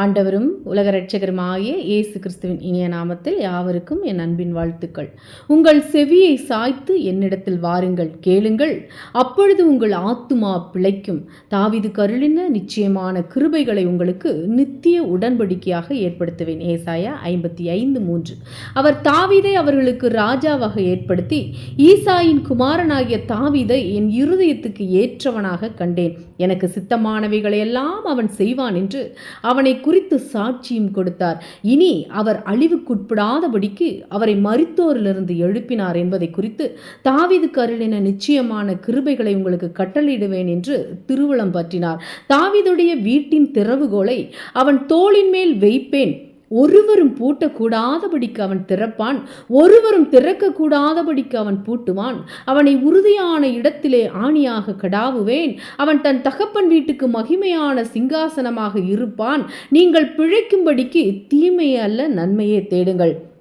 ஆண்டவரும் உலக இரட்சகருமாகிய இயேசு கிறிஸ்துவின் இனிய நாமத்தில் யாவருக்கும் என் அன்பின் வாழ்த்துக்கள். உங்கள் செவியை சாய்த்து என்னிடத்தில் வாருங்கள் கேளுங்கள். அப்பொழுது உங்கள் ஆத்துமா பிழைக்கும். தாவிது கருளின நிச்சயமான கிருபைகளை உங்களுக்கு நித்திய உடன்படிக்கையாக ஏற்படுத்துவேன். ஏசாயா ஐம்பத்தி ஐந்து மூன்று. அவர் தாவீதை அவர்களுக்கு ராஜாவாக ஏற்படுத்தி ஈசாயின் குமாரனாகிய தாவீதை என் இருதயத்துக்கு ஏற்றவனாக கண்டேன். எனக்கு சித்தமானவைகளையெல்லாம் அவன் செய்வான் என்று அவனை குறித்து சாட்சியும் கொடுத்தார். இனி அவர் அழிவுக்குட்படாதபடிக்கு அவரை மருத்தோரிலிருந்து எழுப்பினார் என்பதை குறித்து தாவிது கருளின நிச்சயமான கிருபைகளை உங்களுக்கு கட்டளையிடுவேன் என்று திருவளம் பற்றினார் தாவீதுடைய வீட்டின் திறவுகோலை அவன் தோளின் மேல் வைப்பேன். ஒருவரும் பூட்டக்கூடாதபடிக்கு அவன் திறப்பான் ஒருவரும் திறக்கக்கூடாதபடிக்கு அவன் பூட்டுவான். அவனை உறுதியான இடத்திலே ஆணியாக கடாவுவேன். அவன் தன் தகப்பன் வீட்டுக்கு மகிமையான சிங்காசனமாக இருப்பான். நீங்கள் பிழைக்கும்படிக்கு தீமையே அல்ல நன்மையே தேடுங்கள்.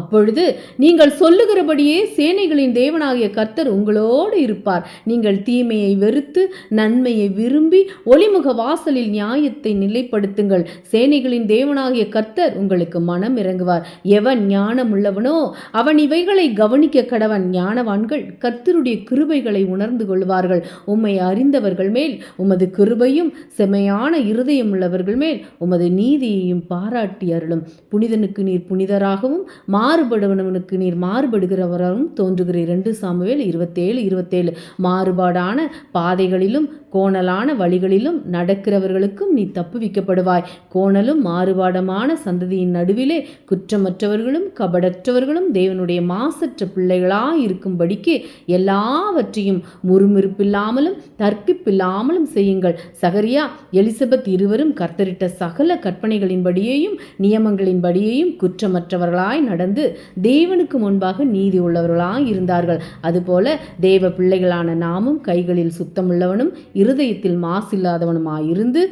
அப்பொழுது நீங்கள் சொல்லுகிறபடியே சேனைகளின் தேவனாகிய கர்த்தர் உங்களோடு இருப்பார். நீங்கள் தீமையை வெறுத்து நன்மையை விரும்பி ஒளிமுக வாசலில் நியாயத்தை நிலைப்படுத்துங்கள். சேனைகளின் தேவனாகிய கர்த்தர் உங்களுக்கு மனம் இறங்குவார். எவன் ஞானம் உள்ளவனோ அவன் இவைகளை கவனிக்க கடவன் ஞானவான்கள் கர்த்தருடைய கிருபைகளை உணர்ந்து கொள்வார்கள். உம்மை அறிந்தவர்கள் மேல் உமது கிருபையும் செமையான இருதயம் உள்ளவர்கள் மேல் உமது நீதியையும் பாராட்டி அருளும். புனிதனுக்கு நீர் புனிதராகவும் மா மாறுபடுவனவனுக்கு நீர் மாறுபடுகிறவரும் தோன்றுகிறீர் ரெண்டு சாமுவேல் இருபத்தேழு இருபத்தேழு. மாறுபாடான பாதைகளிலும் கோணலான வழிகளிலும் நடக்கிறவர்களுக்கும் நீ தப்புவிக்கப்படுவாய் கோணலும் மாறுபாடமான சந்ததியின் நடுவிலே குற்றமற்றவர்களும் கபடற்றவர்களும் தேவனுடைய மாசற்ற பிள்ளைகளாய் இருக்கும்படிக்கு எல்லாவற்றையும் முறுமுறுப்பில்லாமலும் தர்க்கிப்பில்லாமலும் செய்யுங்கள். சகரியா எலிசபெத் இருவரும் கர்த்தரிட்ட சகல கற்பனைகளின்படியேயும் நியமங்களின்படியேயும் குற்றமற்றவர்களாய் நடந்து தேவனுக்கு முன்பாக நீதி உள்ளவர்களாய் இருந்தார்கள். அதுபோல தேவ பிள்ளைகளான நாமும் கைகளில் சுத்தமுள்ளவனும் இருதயத்தில் மாசில்லாதவனுமாயிருந்து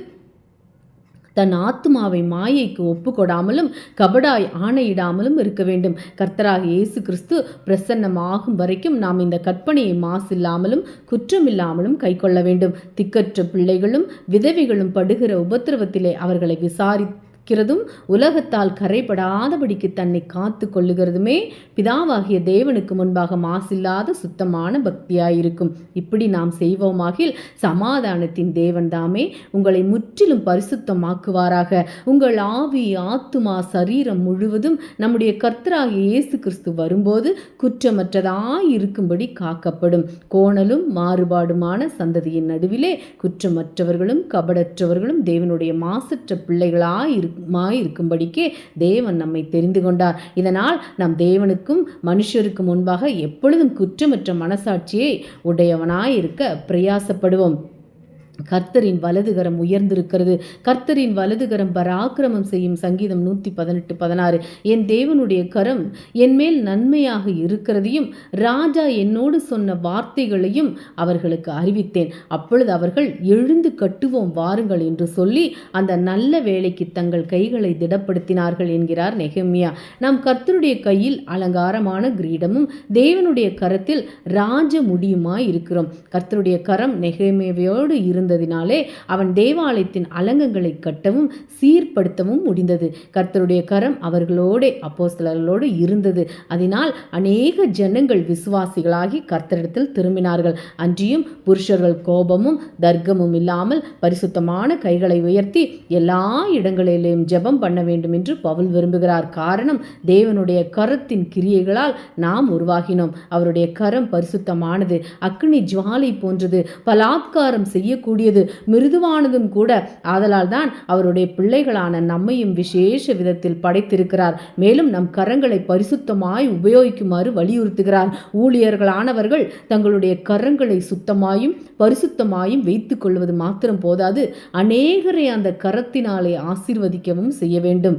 தன் ஆத்துமாவை மாயைக்கு ஒப்புக்கொடாமலும் கபடாய் ஆணையிடாமலும் இருக்க வேண்டும். கர்த்தராக இயேசு கிறிஸ்து பிரசன்னமாகும் வரைக்கும் நாம் இந்த கற்பனையை மாசில்லாமலும் குற்றமில்லாமலும் கைக்கொள்ள வேண்டும். திக்கற்ற பிள்ளைகளும் விதவைகளும் படுகிற உபத்திரவத்திலே அவர்களை விசாரி இருக்கிறதும் உலகத்தால் கரைபடாதபடிக்கு தன்னை காத்து கொள்ளுகிறதுமே பிதாவாகிய தேவனுக்கு முன்பாக மாசில்லாத சுத்தமான பக்தியாயிருக்கும். இப்படி நாம் செய்வோமாகில் சமாதானத்தின் தேவன்தாமே உங்களை முற்றிலும் பரிசுத்தமாக்குவாராக. உங்கள் ஆவி ஆத்துமா சரீரம் முழுவதும் நம்முடைய கர்த்தராகிய இயேசு கிறிஸ்து வரும்போது குற்றமற்றதாய் இருக்கும்படி காக்கப்படும். கோணலும் மாறுபாடுமான சந்ததியின் நடுவிலே குற்றமற்றவர்களும் கபடற்றவர்களும் தேவனுடைய மாசற்ற பிள்ளைகளாய் இருக்கும் மாய் தேவன் நம்மை தெரிந்து கொண்டார். இதனால் நம் தேவனுக்கும் மனுஷருக்கு முன்பாக எப்பொழுதும் குற்றமற்ற மனசாட்சியை உடையவனாய் இருக்க பிரயாசப்படுவோம். கர்த்தரின் வலதுகரம் உயர்ந்திருக்கிறது. கர்த்தரின் வலதுகரம் பராக்கிரமம் செய்யும் சங்கீதம் நூற்றி பதினெட்டு பதினாறு. என் தேவனுடைய கரம் என் மேல் நன்மையாக இருக்கிறதையும் ராஜா என்னோடு சொன்ன வார்த்தைகளையும் அவர்களுக்கு அறிவித்தேன். அப்பொழுது அவர்கள் எழுந்து கட்டுவோம் வாருங்கள் என்று சொல்லி அந்த நல்ல வேலைக்கு தங்கள் கைகளை திடப்படுத்தினார்கள் என்கிறார் நெகமியா. நாம் கர்த்தருடைய கையில் அலங்காரமான கிரீடமும் தேவனுடைய கரத்தில் ராஜ முடியுமாய் இருக்கிறோம் கர்த்தருடைய கரம் நெகமேவையோடு இருந்த இருந்ததினாலே அவன் தேவாலயத்தின் அலங்கங்களை கட்டவும் சீர்படுத்தவும் முடிந்தது. கர்த்தருடைய கரம் அவர்களோட அப்போஸ்தலர்களோடு இருந்தது. அதனால் அநேக ஜனங்கள் விசுவாசிகளாகி கர்த்தரிடத்தில் திரும்பினார்கள். அன்றியும் புருஷர்கள் கோபமும் தர்க்கமும் இல்லாமல் பரிசுத்தமான கைகளை உயர்த்தி எல்லா இடங்களிலும் ஜெபம் பண்ண வேண்டும் என்று பவுல் விரும்புகிறார். காரணம் தேவனுடைய கரத்தின் கிரியைகளால் நாம் உருவாகினோம். அவருடைய கரம் பரிசுத்தமானது அக்னி ஜுவாலை போன்றது. பலாத்காரம் செய்யக்கூடிய கூடியது மிருதுவானதும் கூட. ஆதலால் தான் அவருடைய பிள்ளைகளான நம்மையும் விசேஷ விதத்தில் படைத்திருக்கிறார். மேலும் நம் கரங்களை பரிசுத்தமாய் உபயோகிக்குமாறு வலியுறுத்துகிறார். ஊழியர்களானவர்கள் தங்களுடைய கரங்களை சுத்தமாயும் பரிசுத்தமாயும் வைத்துக் கொள்வது மாத்திரம் போதாது. அநேகரை அந்த கரத்தினாலே ஆசிர்வதிக்கவும் செய்ய வேண்டும்.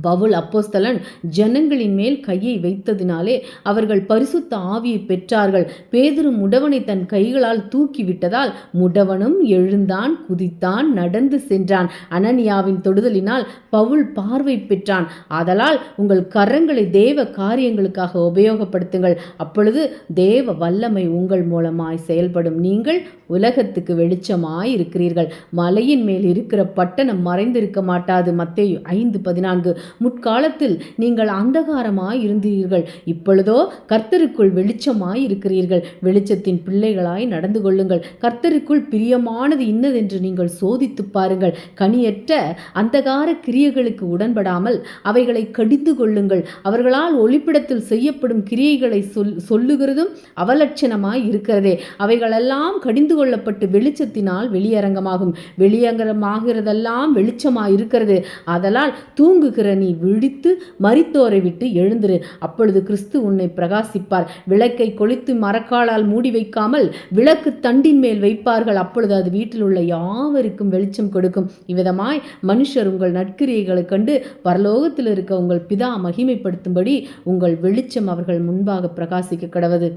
பவுல் அப்போஸ்தலன் ஜனங்களின் மேல் கையை வைத்ததினாலே அவர்கள் பரிசுத்த ஆவியை பெற்றார்கள். பேதுரு முடவனை தன் கைகளால் தூக்கி விட்டதால் முடவனும் எழுந்தான் குதித்தான் நடந்து சென்றான். அனனியாவின் தொடுதலினால் பவுல் பார்வை பெற்றான். ஆதலால் உங்கள் கரங்களை தேவ காரியங்களுக்காக உபயோகப்படுத்துங்கள். அப்பொழுது தேவ வல்லமை உங்கள் மூலமாய் செயல்படும். நீங்கள் உலகத்துக்கு வெளிச்சமாய் இருக்கிறீர்கள் மலையின் மேல் இருக்கிற பட்டணம் மறைந்திருக்க மாட்டாது. மத்தேயு ஐந்து பதினான்கு. முற்காலத்தில் நீங்கள் அந்தகாரமாய் இருந்தீர்கள். இப்பொழுதோ கர்த்தருக்குள் வெளிச்சமாய் இருக்கிறீர்கள். வெளிச்சத்தின் பிள்ளைகளாய் நடந்து கொள்ளுங்கள். கர்த்தருக்குள் பிரியமானது இன்னதென்று நீங்கள் சோதித்து பாருங்கள். கனியற்ற அந்தகார கிரியைகளுக்கு உடன்படாமல் அவைகளை கடிந்து கொள்ளுங்கள். அவர்களால் ஒளிப்பிடத்தில் செய்யப்படும் கிரியைகளை சொல் சொல்லுகிறதும் அவலட்சணமாய் இருக்கிறதே. அவைகளெல்லாம் கடிந்து கொள்ளப்பட்டு வெளிச்சத்தினால் வெளியரங்கமாகும். வெளியரங்கமாகிறதெல்லாம் வெளிச்சமாய் இருக்கிறது. அதனால் தூங்குகிற நீ விழித்து மறித்தோரை விட்டு எழுந்திரு. அப்பொழுது கிறிஸ்து உன்னை பிரகாசிப்பார். விளக்கை கொளித்து மரக்காலால் மூடி வைக்காமல் விளக்கு தண்டின் மேல் வைப்பார்கள். அப்பொழுது அது வீட்டில் உள்ள யாவருக்கும் வெளிச்சம் கொடுக்கும். இவ்விதமாய் மனுஷர் உங்கள் நற்கிரியைகளை கண்டு பரலோகத்தில் இருக்க உங்கள் பிதா மகிமைப்படுத்தும்படி உங்கள் வெளிச்சம் அவர்கள் முன்பாக பிரகாசிக்க கடவது.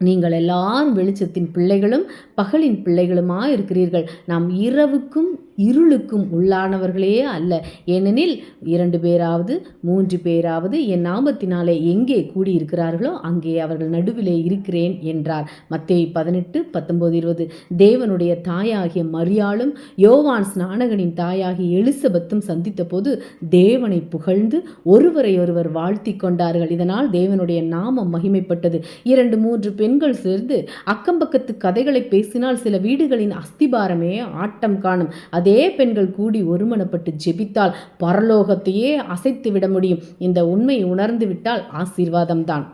நீங்கள் எல்லாரும் வெளிச்சத்தின் பிள்ளைகளும் பகலின் பிள்ளைகளுமா இருக்கிறீர்கள் நாம் இரவுக்கும் இருளுக்கும் உள்ளானவர்களே அல்ல. ஏனெனில் இரண்டு பேராவது மூன்று பேராவது என் நாமத்தினாலே எங்கே கூடியிருக்கிறார்களோ அங்கே அவர்கள் நடுவிலே இருக்கிறேன் என்றார். மத்திய பதினெட்டு பத்தொன்பது இருபது. தேவனுடைய தாயாகிய மரியாளும் யோவான் ஸ்நானகனின் தாயாகிய எலிசபெத்தும் சந்தித்த போது தேவனை புகழ்ந்து ஒருவரை ஒருவர் வாழ்த்தி கொண்டார்கள். இதனால் தேவனுடைய நாமம் மகிமைப்பட்டது. இரண்டு மூன்று பெண்கள் சேர்ந்து அக்கம்பக்கத்து கதைகளை பேசினால் சில வீடுகளின் அஸ்திபாரமே ஆட்டம் காணும். அது அதே பெண்கள் கூடி ஒருமனப்பட்டு ஜெபித்தால் பரலோகத்தையே அசைத்து விட முடியும். இந்த உண்மையை உணர்ந்து விட்டால் ஆசீர்வாதம்தான்.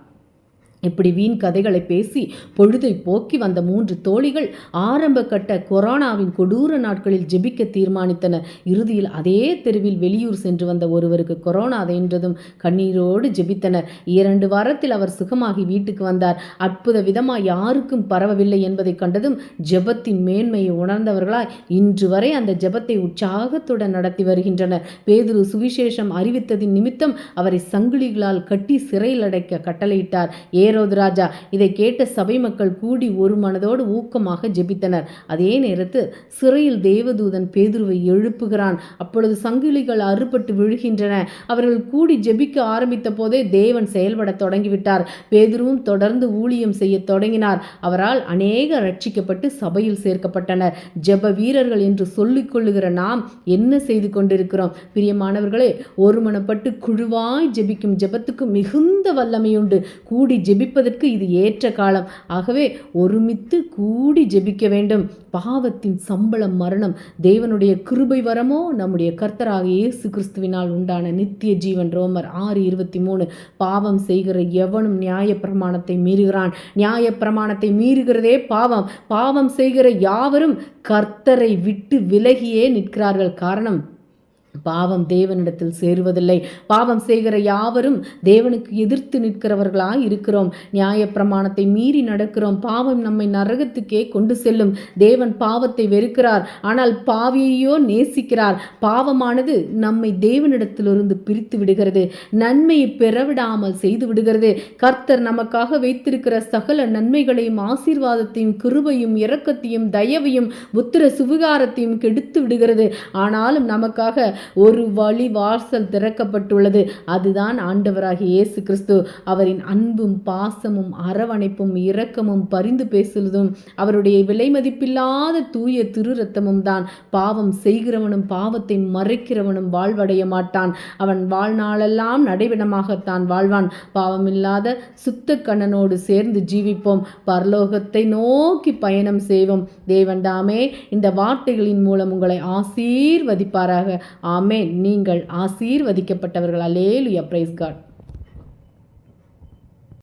இப்படி வீண் கதைகளை பேசி பொழுதை போக்கி வந்த மூன்று தோழிகள் ஆரம்ப கட்ட கொரோனாவின் கொடூர நாட்களில் ஜெபிக்க தீர்மானித்தனர் இறுதியில் அதே தெருவில் வெளியூர் சென்று வந்த ஒருவருக்கு கொரோனா என்றதும் கண்ணீரோடு ஜெபித்தனர். இரண்டு வாரத்தில் அவர் சுகமாகி வீட்டுக்கு வந்தார். அற்புத விதமாக யாருக்கும் பரவவில்லை என்பதை கண்டதும் ஜெபத்தின் மேன்மையை உணர்ந்தவர்களாய் இன்று வரை அந்த ஜெபத்தை உற்சாகத்துடன் நடத்தி வருகின்றனர். பேதுரு சுவிசேஷம் அறிவித்ததின் நிமித்தம் அவரை சங்கிலிகளால் கட்டி சிறையில் அடைக்க கட்டளையிட்டார். ஏ ஏரோது ராஜா. இதை கேட்ட சபை மக்கள் கூடி ஒரு மனதோடு ஊக்கமாக ஜெபித்தனர். அதே நேரத்தில் சிறையில் தேவதூதன் பேதுருவை எழுப்புகிறான். அப்பொழுது சங்கிலிகள் அறுபட்டு விழுகின்றன. அவர்கள் கூடி ஜெபிக்க ஆரம்பித்த போதே தேவன் செயல்பட தொடங்கிவிட்டார். பேதுருவும் தொடர்ந்து ஊழியம் செய்ய தொடங்கினார். அவரால் அநேக ரட்சிக்கப்பட்டு சபையில் சேர்க்கப்பட்டனர். ஜெப வீரர்கள் என்று சொல்லிக் கொள்ளுகிற நாம் என்ன செய்து கொண்டிருக்கிறோம்? பிரியமானவர்களே ஒருமனப்பட்டு குழுவாய் ஜெபிக்கும் ஜெபத்துக்கு மிகுந்த வல்லமையுண்டு. கூடி ஜெபி ஜெபிப்பதற்கு இது ஏற்ற காலம். ஆகவே ஒருமித்து கூடி ஜெபிக்க வேண்டும். பாவத்தின் சம்பளம் மரணம் தேவனுடைய கிருபை வரமோ நம்முடைய கர்த்தராக இயேசு கிறிஸ்துவினால் உண்டான நித்திய ஜீவன். ரோமர் ஆறு இருபத்தி மூணு பாவம் செய்கிற எவனும் நியாய பிரமாணத்தை மீறுகிறான். நியாய பிரமாணத்தை மீறுகிறதே பாவம். பாவம் செய்கிற யாவரும் கர்த்தரை விட்டு விலகியே நிற்கிறார்கள். காரணம் பாவம் தேவனிடத்தில் சேருவதில்லை. பாவம் செய்கிற யாவரும் தேவனுக்கு எதிர்த்து நிற்கிறவர்களாய் இருக்கிறோம். நியாய பிரமாணத்தை மீறி நடக்கிறோம். பாவம் நம்மை நரகத்துக்கே கொண்டு செல்லும். தேவன் பாவத்தை வெறுக்கிறார். ஆனால் பாவியையோ நேசிக்கிறார். பாவமானது நம்மை தேவனிடத்திலிருந்து பிரித்து விடுகிறது. நன்மையை பெறவிடாமல் செய்து விடுகிறது. கர்த்தர் நமக்காக வைத்திருக்கிற சகல நன்மைகளையும் ஆசீர்வாதத்தையும் கிருபையும் இரக்கத்தையும் தயவையும் புத்திர சுவிகாரத்தையும் கெடுத்து விடுகிறது. ஆனாலும் நமக்காக ஒரு வழி வாசல் திறக்கப்பட்டுள்ளது. அதுதான் ஆண்டவராகிய இயேசு கிறிஸ்து. அவரின் அன்பும் பாசமும் அரவணைப்பும் இரக்கமும் பரிந்து பேசுவதும் அவருடைய விலை மதிப்பில்லாத தூய திரு ரத்தமும் தான். பாவம் செய்கிறவனும் பாவத்தை மறைக்கிறவனும் வாழ்வடைய மாட்டான். அவன் வாழ்நாளெல்லாம் நடைவிடமாகத்தான் வாழ்வான். பாவமில்லாத சுத்த கண்ணனோடு சேர்ந்து ஜீவிப்போம். பரலோகத்தை நோக்கி பயணம் செய்வோம். தேவன் தாமே இந்த வார்த்தைகளின் மூலம் உங்களை ஆசீர்வதிப்பாராக. ஆமேன். நீங்கள் ஆசீர்வதிக்கப்பட்டவர்கள். Alleluia price God